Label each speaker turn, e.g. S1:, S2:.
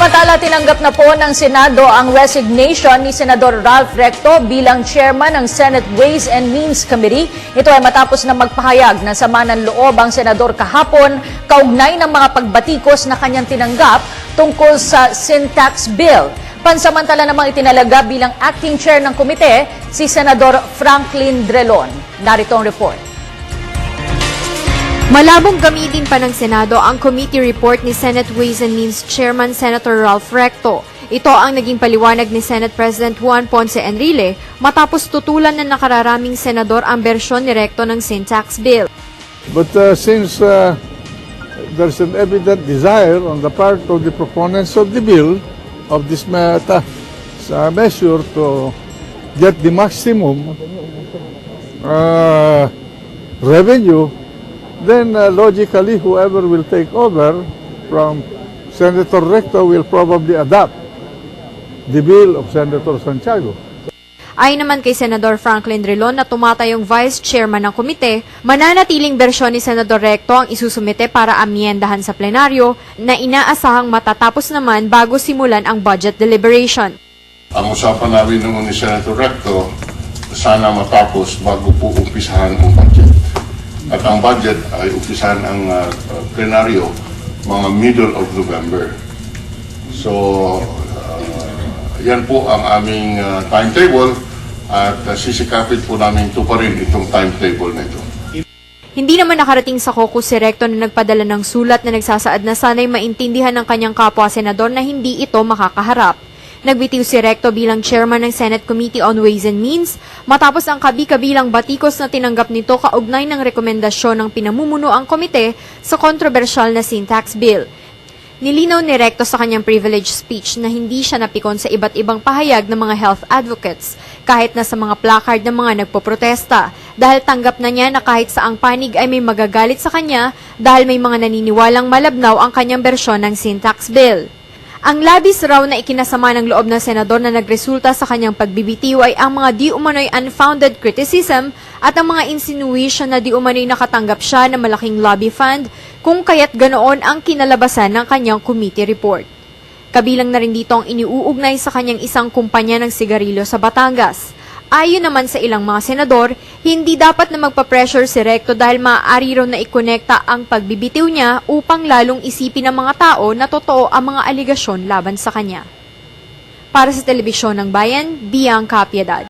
S1: Samantala, tinanggap na po ng Senado ang resignation ni Senador Ralph Recto bilang chairman ng Senate Ways and Means Committee. Ito ay matapos na magpahayag na sama ng loob ang senador kahapon kaugnay ng mga pagbatikos na kanyang tinanggap tungkol sa sin tax bill. Pansamantala namang itinalaga bilang acting chair ng komite si Senador Franklin Drelon. Narito ang report.
S2: Malabong gamitin pa ng Senado ang committee report ni Senate Ways and Means Chairman Senator Ralph Recto. Ito ang naging paliwanag ni Senate President Juan Ponce Enrile matapos tutulan ng nakararaming senador ang bersyon ni Recto ng sin tax bill.
S3: But uh, since uh, there's an evident desire on the part of the proponents of the bill, of this meta, uh, measure to get the maximum uh, revenue, then uh, logically whoever will take over from Senator Recto will probably adopt the bill of Senator Santiago.
S2: Ayon naman kay Senador Franklin Drilon na tumatayong vice chairman ng komite, mananatiling bersyon ni Senador Recto ang isusumite para amyendahan sa plenaryo na inaasahang matatapos naman bago simulan ang budget deliberation.
S4: Ang usapan namin noon ni Senator Recto, sana matapos bago po umpisahan ang budget. At ang budget ay umpisahan ang uh, plenaryo mga middle of November. So, uh, yan po ang aming uh, timetable at uh, sisikapin po namin tuparin itong timetable na ito.
S2: Hindi naman nakarating sa caucus si Recto na nagpadala ng sulat na nagsasaad na sana'y maintindihan ng kanyang kapwa senador na hindi ito makakaharap. Nagbitiw si Recto bilang chairman ng Senate Committee on Ways and Means matapos ang kabi-kabilang batikos na tinanggap nito kaugnay ng rekomendasyon ng pinamumuno ang komite sa kontrobersyal na sin tax bill. Nilinaw ni Recto sa kanyang privilege speech na hindi siya napikon sa iba't ibang pahayag ng mga health advocates, kahit na sa mga placard ng mga nagpoprotesta, dahil tanggap na niya na kahit sa ang panig ay may magagalit sa kanya dahil may mga naniniwalang malabnaw ang kanyang bersyon ng sin tax bill. Ang labis raw na ikinasama ng loob ng senador na nagresulta sa kanyang pagbibitiw ay ang mga di umano'y unfounded criticism at ang mga insinuation na di umano'y nakatanggap siya ng malaking lobby fund kung kaya't ganoon ang kinalabasan ng kanyang committee report. Kabilang na rin dito ang iniuugnay sa kanyang isang kumpanya ng sigarilyo sa Batangas. Ayon naman sa ilang mga senador, hindi dapat na magpa-pressure si Recto dahil maaari raw na ikonekta ang pagbibitiw niya upang lalong isipin ng mga tao na totoo ang mga aligasyon laban sa kanya. Para sa Telebisyon ng Bayan, Bianca Piedad.